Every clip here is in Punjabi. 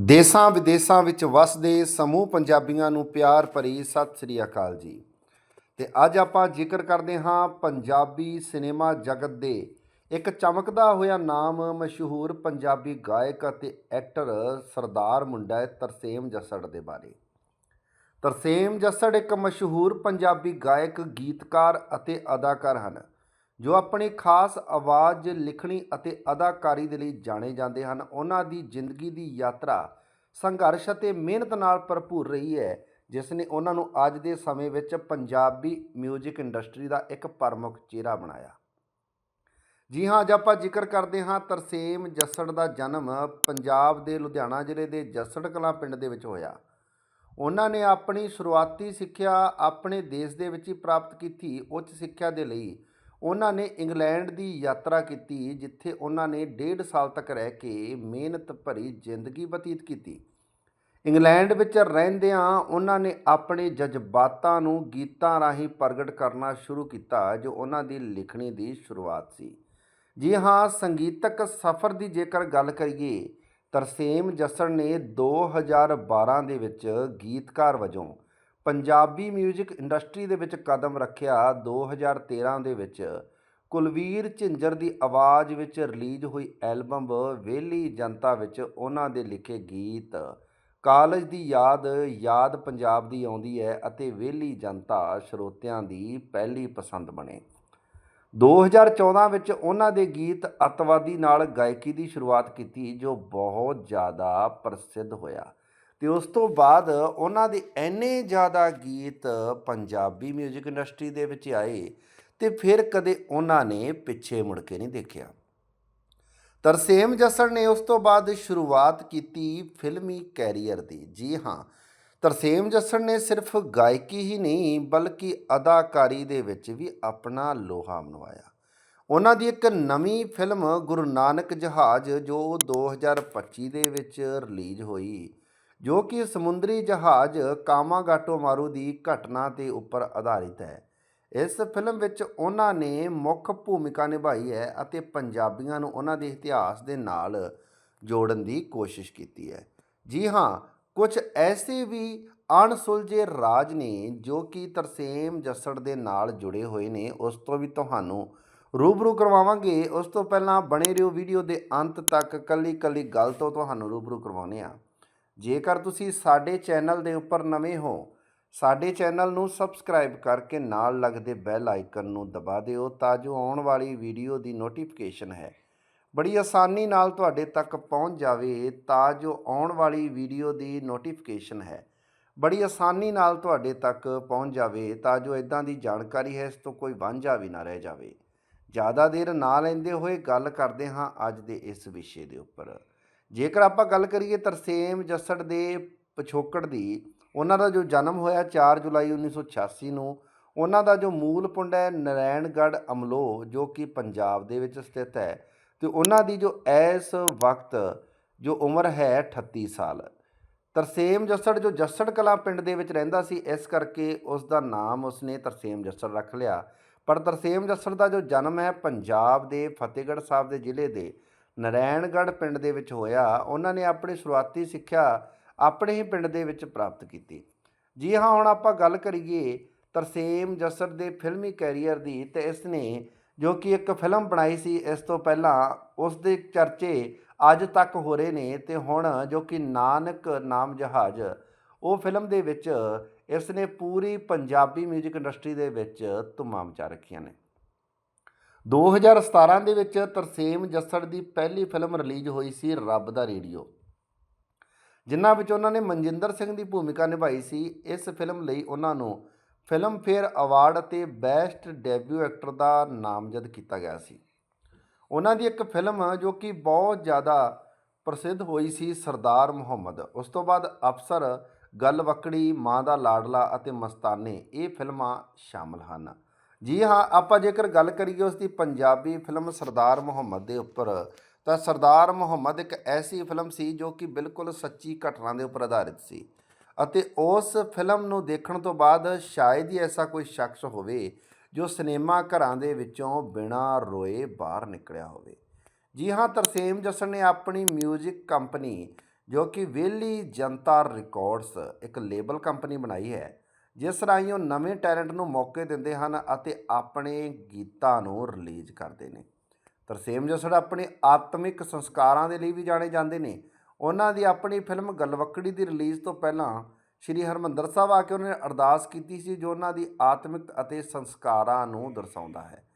ਦੇਸਾਂ ਵਿਦੇਸਾਂ ਵਿੱਚ ਵਸਦੇ ਸਮੂਹ ਪੰਜਾਬੀਆਂ ਨੂੰ ਪਿਆਰ ਭਰੀ ਸਤਿ ਸ੍ਰੀ ਅਕਾਲ ਜੀ। ਤੇ ਅੱਜ ਆਪਾਂ ਜ਼ਿਕਰ ਕਰਦੇ ਹਾਂ ਪੰਜਾਬੀ ਸਿਨੇਮਾ ਜਗਤ ਦੇ ਇੱਕ ਚਮਕਦਾ ਹੋਇਆ ਨਾਮ, ਮਸ਼ਹੂਰ ਪੰਜਾਬੀ ਗਾਇਕ ਅਤੇ ਐਕਟਰ ਸਰਦਾਰ ਮੁੰਡਾ ਤਰਸੇਮ ਜੱਸੜ ਦੇ ਬਾਰੇ। ਤਰਸੇਮ ਜੱਸੜ ਇੱਕ ਮਸ਼ਹੂਰ ਪੰਜਾਬੀ ਗਾਇਕ, ਗੀਤਕਾਰ ਅਤੇ ਅਦਾਕਾਰ ਹਨ। ਜੋ ਆਪਣੀ ਖਾਸ ਆਵਾਜ਼ ਲਿਖਣੀ ਅਤੇ ਅਦਾਕਾਰੀ ਦੇ ਲਈ ਜਾਣੇ ਜਾਂਦੇ ਹਨ, ਉਹਨਾਂ ਦੀ ਜ਼ਿੰਦਗੀ ਦੀ ਯਾਤਰਾ ਸੰਘਰਸ਼ ਅਤੇ ਮਿਹਨਤ ਨਾਲ ਭਰਪੂਰ ਰਹੀ ਹੈ, ਜਿਸ ਨੇ ਉਹਨਾਂ ਨੂੰ ਅੱਜ ਦੇ ਸਮੇਂ ਵਿੱਚ ਪੰਜਾਬੀ 뮤직 ਇੰਡਸਟਰੀ ਦਾ ਇੱਕ ਪ੍ਰਮੁੱਖ ਚਿਹਰਾ ਬਣਾਇਆ। ਜੀ ਹਾਂ, ਅੱਜ ਆਪਾਂ ਜ਼ਿਕਰ ਕਰਦੇ ਹਾਂ ਤਰਸੇਮ ਜੱਸੜ ਦਾ ਜਨਮ ਪੰਜਾਬ ਦੇ ਲੁਧਿਆਣਾ ਜ਼ਿਲ੍ਹੇ ਦੇ ਜੱਸੜ ਕਲਾਂ ਪਿੰਡ ਦੇ ਵਿੱਚ ਹੋਇਆ। ਉਹਨਾਂ ਨੇ ਆਪਣੀ ਸ਼ੁਰੂਆਤੀ ਸਿੱਖਿਆ ਆਪਣੇ ਦੇਸ਼ ਦੇ ਵਿੱਚ ਹੀ ਪ੍ਰਾਪਤ ਕੀਤੀ, ਉੱਚ ਸਿੱਖਿਆ ਦੇ ਲਈ ਉਹਨਾਂ ਨੇ ਇੰਗਲੈਂਡ ਦੀ ਯਾਤਰਾ ਕੀਤੀ, ਜਿੱਥੇ ਉਹਨਾਂ ਨੇ ਡੇਢ ਸਾਲ ਤੱਕ ਰਹਿ ਕੇ ਮਿਹਨਤ ਭਰੀ ਜ਼ਿੰਦਗੀ ਬਤੀਤ ਕੀਤੀ। ਇੰਗਲੈਂਡ ਵਿੱਚ ਰਹਿੰਦਿਆਂ ਉਹਨਾਂ ਨੇ ਆਪਣੇ ਜਜ਼ਬਾਤਾਂ ਨੂੰ ਗੀਤਾਂ ਰਾਹੀਂ ਪ੍ਰਗਟ ਕਰਨਾ ਸ਼ੁਰੂ ਕੀਤਾ, ਜੋ ਉਹਨਾਂ ਦੀ ਲਿਖਣੀ ਦੀ ਸ਼ੁਰੂਆਤ ਸੀ। ਜੀ ਹਾਂ, ਸੰਗੀਤਕ ਸਫ਼ਰ ਦੀ ਜੇਕਰ ਗੱਲ ਕਰੀਏ, ਤਰਸੇਮ ਜੱਸੜ ਨੇ 2012 ਦੇ ਵਿੱਚ ਗੀਤਕਾਰ ਵਜੋਂ ਪੰਜਾਬੀ 뮤직 ਇੰਡਸਟਰੀ ਦੇ ਵਿੱਚ ਕਦਮ ਰੱਖਿਆ 2013 ਦੇ ਵਿੱਚ। ਕੁਲਵੀਰ ਝਿੰਜਰ ਦੀ ਆਵਾਜ਼ ਵਿੱਚ ਰਿਲੀਜ਼ ਹੋਈ ਐਲਬਮ ਵੇਲੀ ਜਨਤਾ ਵਿੱਚ ਉਹਨਾਂ ਦੇ ਲਿਖੇ ਗੀਤ। ਕਾਲਜ ਦੀ ਯਾਦ ਯਾਦ ਪੰਜਾਬ ਦੀ ਆਉਂਦੀ ਹੈ ਅਤੇ ਵੇਲੀ ਜਨਤਾ ਸਰੋਤਿਆਂ ਦੀ ਪਹਿਲੀ ਪਸੰਦ ਬਣੇ। 2014 ਵਿੱਚ ਉਹਨਾਂ ਦੇ ਗੀਤ ਅੱਤਵਾਦੀ ਨਾਲ ਗਾਇਕੀ ਦੀ ਸ਼ੁਰੂਆਤ ਕੀਤੀ, ਜੋ ਬਹੁਤ ਜ਼ਿਆਦਾ ਪ੍ਰਸਿੱਧ ਹੋਇਆ। ਤੇ ਉਸ ਤੋਂ ਬਾਅਦ ਉਹਨਾਂ ਦੇ ਇੰਨੇ ਜ਼ਿਆਦਾ ਗੀਤ ਪੰਜਾਬੀ 뮤직 ਇੰਡਸਟਰੀ ਦੇ ਵਿੱਚ ਆਏ ਤੇ ਫਿਰ ਕਦੇ ਉਹਨਾਂ ਨੇ ਪਿੱਛੇ ਮੁੜ ਕੇ ਨਹੀਂ ਦੇਖਿਆ। ਤਰਸੇਮ ਜੱਸੜ ਨੇ ਉਸ ਤੋਂ ਬਾਅਦ ਸ਼ੁਰੂਆਤ ਕੀਤੀ ਫਿਲਮੀ ਕੈਰੀਅਰ ਦੀ। ਜੀ ਹਾਂ, ਤਰਸੇਮ ਜੱਸੜ ਨੇ ਸਿਰਫ ਗਾਇਕੀ ਹੀ ਨਹੀਂ, ਬਲਕਿ ਅਦਾਕਾਰੀ ਦੇ ਵਿੱਚ ਵੀ ਆਪਣਾ ਲੋਹਾ ਮਨਵਾਇਆ। ਉਹਨਾਂ ਦੀ ਇੱਕ ਨਵੀਂ ਫਿਲਮ ਗੁਰੂ ਨਾਨਕ ਜਹਾਜ਼, ਜੋ 2025 ਦੇ ਵਿੱਚ ਰਿਲੀਜ਼ ਹੋਈ ਜੋ ਕਿ ਸਮੁੰਦਰੀ ਜਹਾਜ਼ ਕਾਮਾਗਾਟੋ ਮਾਰੂ ਦੀ ਘਟਨਾ ਤੇ ਉੱਪਰ ਆਧਾਰਿਤ ਹੈ। ਇਸ ਫਿਲਮ ਵਿੱਚ ਉਹਨਾਂ ਨੇ ਮੁੱਖ ਭੂਮਿਕਾ ਨਿਭਾਈ ਹੈ ਅਤੇ ਪੰਜਾਬੀਆਂ ਨੂੰ ਉਹਨਾਂ ਦੇ ਇਤਿਹਾਸ ਦੇ ਨਾਲ ਜੋੜਨ ਦੀ ਕੋਸ਼ਿਸ਼ ਕੀਤੀ ਹੈ। ਜੀ ਹਾਂ, ਕੁਝ ਐਸੇ ਵੀ ਅਣਸੁਲਝੇ ਰਾਜ ਨੇ ਜੋ ਕਿ ਤਰਸੇਮ ਜੱਸੜ ਦੇ ਨਾਲ ਜੁੜੇ ਹੋਏ ਨੇ, ਉਸ ਤੋਂ ਵੀ ਤੁਹਾਨੂੰ ਰੂਬਰੂ ਕਰਵਾਵਾਂਗੇ। ਉਸ ਤੋਂ ਪਹਿਲਾਂ ਬਣੇ ਰਹੋ ਵੀਡੀਓ ਦੇ ਅੰਤ ਤੱਕ ਕੱਲੀ ਕੱਲੀ ਗੱਲ ਤੋਂ ਤੁਹਾਨੂੰ ਰੂਬਰੂ ਕਰਵਾਉਨੇ ਆ ਜੇਕਰ ਤੁਸੀਂ ਸਾਡੇ ਚੈਨਲ ਦੇ ਉੱਪਰ ਨਵੇਂ ਹੋ, ਸਾਡੇ ਚੈਨਲ ਨੂੰ ਸਬਸਕ੍ਰਾਈਬ ਕਰਕੇ ਨਾਲ ਲੱਗਦੇ ਬੈਲ ਆਈਕਨ ਨੂੰ ਦਬਾ ਦਿਓ ਤਾਂ ਜੋ ਆਉਣ ਵਾਲੀ ਵੀਡੀਓ ਦੀ ਨੋਟੀਫਿਕੇਸ਼ਨ ਹੈ। ਬੜੀ ਆਸਾਨੀ ਨਾਲ ਤੁਹਾਡੇ ਤੱਕ ਪਹੁੰਚ ਜਾਵੇ ਤਾਂ ਜੋ ਆਉਣ ਵਾਲੀ ਵੀਡੀਓ ਦੀ ਨੋਟੀਫਿਕੇਸ਼ਨ ਹੈ। ਬੜੀ ਆਸਾਨੀ ਨਾਲ ਤੁਹਾਡੇ ਤੱਕ ਪਹੁੰਚ ਜਾਵੇ ਤਾਂ ਜੋ ਇਦਾਂ ਦੀ ਜਾਣਕਾਰੀ ਹੈ ਇਸ ਤੋਂ ਕੋਈ ਵਾਂਝਾ ਵੀ ਨਾ ਰਹਿ ਜਾਵੇ। ਜ਼ਿਆਦਾ ਦੇਰ ਨਾ ਲੈਂਦੇ ਹੋਏ ਗੱਲ ਕਰਦੇ ਹਾਂ ਅੱਜ ਦੇ ਇਸ ਵਿਸ਼ੇ ਦੇ ਉੱਪਰ। ਜੇਕਰ ਆਪਾਂ ਗੱਲ ਕਰੀਏ ਤਰਸੇਮ, ਜੱਸੜ ਦੇ ਪਿਛੋਕੜ ਦੀ, ਉਹਨਾਂ ਦਾ ਜੋ ਜਨਮ ਹੋਇਆ 4 ਜੁਲਾਈ 1986 ਨੂੰ, ਉਹਨਾਂ ਦਾ ਜੋ ਮੂਲ ਪਿੰਡ ਹੈ ਨਰੈਣਗੜ੍ਹ ਅਮਲੋ ਜੋ ਕਿ ਪੰਜਾਬ ਦੇ ਵਿੱਚ ਸਥਿਤ ਹੈ, ਤੇ ਉਹਨਾਂ ਦੀ ਜੋ ਇਸ ਵਕਤ ਜੋ ਉਮਰ ਹੈ 38 ਸਾਲ। ਤਰਸੇਮ ਜੱਸੜ ਜੋ ਜੱਸੜ ਕਲਾਂ ਪਿੰਡ ਦੇ ਵਿੱਚ ਰਹਿੰਦਾ ਸੀ, ਇਸ ਕਰਕੇ ਉਸ ਦਾ ਨਾਮ ਉਸਨੇ ਤਰਸੇਮ ਜੱਸੜ ਰੱਖ ਲਿਆ। ਪਰ ਤਰਸੇਮ ਜੱਸੜ ਦਾ ਜੋ ਜਨਮ ਹੈ, ਪੰਜਾਬ ਦੇ ਫਤਿਹਗੜ੍ਹ ਸਾਹਿਬ ਦੇ ਜ਼ਿਲ੍ਹੇ ਦੇ ਨਰੈਣਗੜ੍ਹ ਪਿੰਡ ਦੇ ਵਿੱਚ ਹੋਇਆ, ਉਹਨਾਂ ਨੇ ਆਪਣੀ ਸ਼ੁਰੂਆਤੀ ਸਿੱਖਿਆ ਆਪਣੇ ਹੀ ਪਿੰਡ ਦੇ ਵਿੱਚ ਪ੍ਰਾਪਤ ਕੀਤੀ। ਜੀ ਹਾਂ, ਹੁਣ ਆਪਾਂ ਗੱਲ ਕਰੀਏ ਤਰਸੇਮ ਜੱਸੜ ਦੇ ਫਿਲਮੀ ਕੈਰੀਅਰ ਦੀ, ਤੇ ਇਸ ਨੇ ਜੋ ਕਿ ਇੱਕ ਫਿਲਮ ਬਣਾਈ ਸੀ, ਇਸ ਤੋਂ ਪਹਿਲਾਂ ਉਸ ਦੇ ਚਰਚੇ ਅੱਜ ਤੱਕ ਹੋ ਰਹੇ ਨੇ, ਤੇ ਹੁਣ ਜੋ ਕਿ ਨਾਨਕ ਨਾਮ ਜਹਾਜ਼, ਉਹ ਫਿਲਮ ਦੇ ਵਿੱਚ ਇਸ ਨੇ ਪੂਰੀ ਪੰਜਾਬੀ 뮤직 ਇੰਡਸਟਰੀ ਦੇ ਵਿੱਚ ਧੁੰਮਾਂ ਮਚਾ ਰੱਖੀਆਂ ਨੇ। 2017 ਦੇ ਵਿੱਚ ਤਰਸੇਮ ਜੱਸੜ ਦੀ ਪਹਿਲੀ ਫਿਲਮ ਰਿਲੀਜ਼ ਹੋਈ ਸੀ ਰੱਬ ਦਾ ਰੇਡੀਓ। ਜਿਨ੍ਹਾਂ ਵਿੱਚ ਉਹਨਾਂ ਨੇ ਮਨਜਿੰਦਰ ਸਿੰਘ ਦੀ ਭੂਮਿਕਾ ਨਿਭਾਈ ਸੀ, ਇਸ ਫਿਲਮ ਲਈ ਉਹਨਾਂ ਨੂੰ ਫਿਲਮ ਫੇਅਰ ਅਵਾਰਡ ਅਤੇ ਬੈਸਟ ਡੈਬਿਊ ਐਕਟਰ ਦਾ ਨਾਮਜ਼ਦ ਕੀਤਾ ਗਿਆ ਸੀ। ਉਹਨਾਂ ਦੀ ਇੱਕ ਫਿਲਮ ਜੋ ਕਿ ਬਹੁਤ ਜ਼ਿਆਦਾ ਪ੍ਰਸਿੱਧ ਹੋਈ ਸੀ ਸਰਦਾਰ ਮੁਹੰਮਦ। ਉਸ ਤੋਂ ਬਾਅਦ ਅਫਸਰ ਗੱਲ ਵਕੜੀ ਮਾਂ ਦਾ ਲਾਡਲਾ ਅਤੇ ਮਸਤਾਨੇ ਇਹ ਫਿਲਮਾਂ ਸ਼ਾਮਲ ਹਨ। ਜੀ ਹਾਂ, ਆਪਾਂ ਜੇਕਰ ਗੱਲ ਕਰੀਏ ਉਸ ਦੀ ਪੰਜਾਬੀ ਫਿਲਮ ਸਰਦਾਰ ਮੁਹੰਮਦ ਦੇ ਉੱਪਰ, ਤਾਂ ਸਰਦਾਰ ਮੁਹੰਮਦ ਇੱਕ ਐਸੀ ਫਿਲਮ ਸੀ ਜੋ ਕਿ ਬਿਲਕੁਲ ਸੱਚੀ ਘਟਨਾ ਦੇ ਉੱਪਰ ਆਧਾਰਿਤ ਸੀ ਅਤੇ ਉਸ ਫਿਲਮ ਨੂੰ ਦੇਖਣ ਤੋਂ ਬਾਅਦ ਸ਼ਾਇਦ ਹੀ ਐਸਾ ਕੋਈ ਸ਼ਖਸ ਹੋਵੇ ਜੋ ਸਿਨੇਮਾ ਘਰਾਂ ਦੇ ਵਿੱਚੋਂ ਬਿਨਾਂ ਰੋਏ ਬਾਹਰ ਨਿਕਲਿਆ ਹੋਵੇ। ਜੀ ਹਾਂ, ਤਰਸੇਮ ਜੱਸੜ ਨੇ ਆਪਣੀ 뮤직 ਕੰਪਨੀ ਜੋ ਕਿ ਵਿਹਲੀ ਜਨਤਾ ਰਿਕਾਰਡਸ ਇੱਕ ਲੇਬਲ ਕੰਪਨੀ ਬਣਾਈ ਹੈ ਜਿਸ ਰਾਹੀਂ ਉਹ ਨਵੇਂ ਟੈਲੈਂਟ ਨੂੰ ਮੌਕੇ ਦਿੰਦੇ ਹਨ ਅਤੇ ਆਪਣੇ ਗੀਤਾਂ ਨੂੰ ਰਿਲੀਜ਼ ਕਰਦੇ ਨੇ। ਤਰਸੇਮ ਜੱਸੜ ਆਪਣੇ ਆਤਮਿਕ ਸੰਸਕਾਰਾਂ ਦੇ ਲਈ ਵੀ ਜਾਣੇ ਜਾਂਦੇ ਨੇ। ਉਹਨਾਂ ਦੀ ਆਪਣੀ ਫਿਲਮ ਗਲਵੱਕੜੀ ਦੀ ਰਿਲੀਜ਼ ਤੋਂ ਪਹਿਲਾਂ ਸ਼੍ਰੀ ਹਰਮੰਦਰ ਸਾਹਿਬ ਆ ਕੇ ਉਹਨਾਂ ਨੇ ਅਰਦਾਸ ਕੀਤੀ ਸੀ ਜੋ ਉਹਨਾਂ ਦੀ ਆਤਮਿਕ ਅਤੇ ਸੰਸਕਾਰਾਂ ਨੂੰ ਦਰਸਾਉਂਦਾ ਹੈ।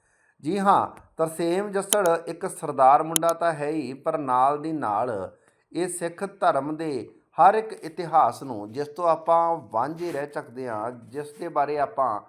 ਜੀ ਹਾਂ, ਤਰਸੇਮ ਜੱਸੜ ਇੱਕ ਸਰਦਾਰ ਮੁੰਡਾ ਤਾਂ ਹੈ ਹੀ, ਪਰ ਨਾਲ ਦੀ ਨਾਲ ਇਹ ਸਿੱਖ ਧਰਮ ਦੇ ਹਰ ਇੱਕ ਇਤਿਹਾਸ ਨੂੰ, ਜਿਸ ਤੋਂ ਆਪਾਂ ਵਾਂਝੇ ਰਹਿ ਸਕਦੇ ਹਾਂ, ਜਿਸ ਦੇ ਬਾਰੇ ਆਪਾਂ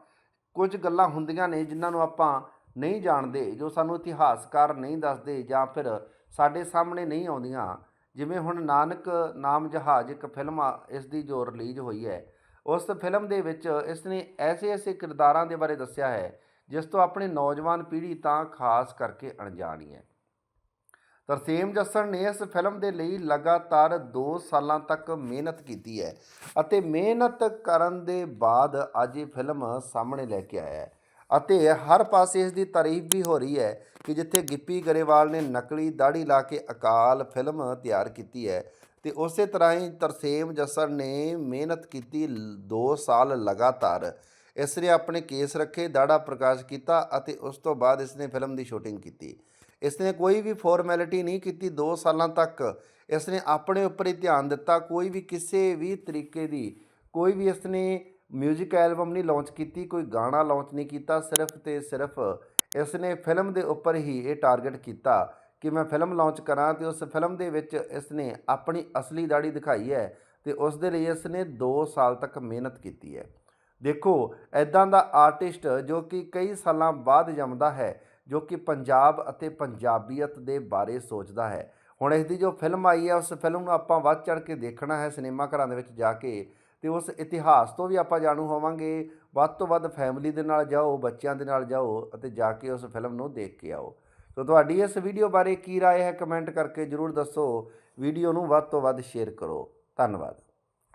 ਕੁਝ ਗੱਲਾਂ ਹੁੰਦੀਆਂ ਨੇ ਜਿਨ੍ਹਾਂ ਨੂੰ ਆਪਾਂ ਨਹੀਂ ਜਾਣਦੇ, ਜੋ ਸਾਨੂੰ ਇਤਿਹਾਸਕਾਰ ਨਹੀਂ ਦੱਸਦੇ ਜਾਂ ਫਿਰ ਸਾਡੇ ਸਾਹਮਣੇ ਨਹੀਂ ਆਉਂਦੀਆਂ। ਜਿਵੇਂ ਹੁਣ ਨਾਨਕ ਨਾਮ ਜਹਾਜ਼ ਇੱਕ ਫਿਲਮ ਆ, ਇਸ ਦੀ ਜੋ ਰਿਲੀਜ਼ ਹੋਈ ਹੈ, ਉਸ ਫਿਲਮ ਦੇ ਵਿੱਚ ਇਸ ਨੇ ਐਸੇ ਐਸੇ ਕਿਰਦਾਰਾਂ ਦੇ ਬਾਰੇ ਦੱਸਿਆ ਹੈ, ਜਿਸ ਤੋਂ ਆਪਣੀ ਨੌਜਵਾਨ ਪੀੜ੍ਹੀ ਤਾਂ ਖਾਸ ਕਰਕੇ ਅਣਜਾਣੀ ਹੈ। ਤਰਸੇਮ ਜੱਸਣ ਨੇ ਇਸ ਫਿਲਮ ਦੇ ਲਈ ਲਗਾਤਾਰ 2 ਸਾਲਾਂ ਤੱਕ ਮਿਹਨਤ ਕੀਤੀ ਹੈ ਅਤੇ ਮਿਹਨਤ ਕਰਨ ਦੇ ਬਾਅਦ ਅੱਜ ਇਹ ਫਿਲਮ ਸਾਹਮਣੇ ਲੈ ਕੇ ਆਇਆ ਹੈ। ਅਤੇ ਹਰ ਪਾਸੇ ਇਸ ਦੀ ਤਾਰੀਫ ਵੀ ਹੋ ਰਹੀ ਹੈ ਕਿ ਜਿੱਥੇ ਗਿੱਪੀ ਗਰੇਵਾਲ ਨੇ ਨਕਲੀ ਦਾੜੀ ਲਾ ਕੇ ਅਕਾਲ ਫਿਲਮ ਤਿਆਰ ਕੀਤੀ ਹੈ ਤੇ ਉਸੇ ਤਰ੍ਹਾਂ ਹੀ ਤਰਸੇਮ ਜੱਸੜ ਨੇ ਮਿਹਨਤ ਕੀਤੀ 2 ਸਾਲ ਲਗਾਤਾਰ। ਇਸ ਨੇ ਆਪਣੇ ਕੇਸ ਰੱਖੇ ਦਾੜਾ ਪ੍ਰਕਾਸ਼ ਕੀਤਾ ਅਤੇ ਉਸ ਤੋਂ ਬਾਅਦ ਇਸ ਨੇ ਫਿਲਮ ਦੀ ਸ਼ੂਟਿੰਗ ਕੀਤੀ। ਇਸ ਨੇ ਕੋਈ ਵੀ ਫਾਰਮੈਲਿਟੀ ਨਹੀਂ ਕੀਤੀ 2 ਸਾਲਾਂ ਤੱਕ। ਇਸ ਨੇ ਆਪਣੇ ਉੱਪਰ ਹੀ ਧਿਆਨ ਦਿੱਤਾ, ਕੋਈ ਵੀ ਕਿਸੇ ਵੀ ਤਰੀਕੇ ਦੀ, ਕੋਈ ਵੀ ਇਸ ਨੇ 뮤직 ਐਲਬਮ ਨਹੀਂ ਲਾਂਚ ਕੀਤੀ, ਕੋਈ ਗਾਣਾ ਲਾਂਚ ਨਹੀਂ ਕੀਤਾ, ਸਿਰਫ ਤੇ ਸਿਰਫ ਇਸ ਨੇ ਫਿਲਮ ਦੇ ਉੱਪਰ ਹੀ ਇਹ ਟਾਰਗੇਟ ਕੀਤਾ ਕਿ ਮੈਂ ਫਿਲਮ ਲਾਂਚ ਕਰਾਂ ਤੇ ਉਸ ਫਿਲਮ ਦੇ ਵਿੱਚ ਇਸ ਨੇ ਆਪਣੀ ਅਸਲੀ ਦਾੜੀ ਦਿਖਾਈ ਹੈ ਤੇ ਉਸ ਦੇ ਲਈ ਇਸ ਨੇ 2 ਸਾਲ ਤੱਕ ਮਿਹਨਤ ਕੀਤੀ ਹੈ। ਦੇਖੋ ਐਦਾਂ ਦਾ ਆਰਟਿਸਟ ਜੋ ਕਿ ਕਈ ਸਾਲਾਂ ਬਾਅਦ ਜੰਮਦਾ ਹੈ ਜੋ ਕਿ ਪੰਜਾਬ ਅਤੇ ਪੰਜਾਬੀਅਤ ਦੇ ਬਾਰੇ ਸੋਚਦਾ ਹੈ ਹੁਣ ਇਸ ਦੀ ਜੋ ਫਿਲਮ ਆਈ ਹੈ ਉਸ ਫਿਲਮ ਨੂੰ ਆਪਾਂ ਵੱਧ ਚੜ ਕੇ ਦੇਖਣਾ ਹੈ ਸਿਨੇਮਾ ਘਰਾਂ ਦੇ ਵਿੱਚ ਜਾ ਕੇ ਤੇ ਉਸ ਇਤਿਹਾਸ ਤੋਂ ਵੀ ਆਪਾਂ ਜਾਣੂ ਹੋਵਾਂਗੇ ਵੱਧ ਤੋਂ ਵੱਧ ਫੈਮਿਲੀ ਦੇ ਨਾਲ ਜਾਓ ਬੱਚਿਆਂ ਦੇ ਨਾਲ ਜਾਓ ਅਤੇ ਜਾ ਕੇ ਉਸ ਫਿਲਮ ਨੂੰ ਦੇਖ ਕੇ ਆਓ ਸੋ ਤੁਹਾਡੀ ਇਸ ਵੀਡੀਓ ਬਾਰੇ ਕੀ رائے ਹੈ ਕਮੈਂਟ ਕਰਕੇ ਜਰੂਰ ਦੱਸੋ ਵੀਡੀਓ ਨੂੰ ਵੱਧ ਤੋਂ ਵੱਧ ਸ਼ੇਅਰ ਕਰੋ ਧੰਨਵਾਦ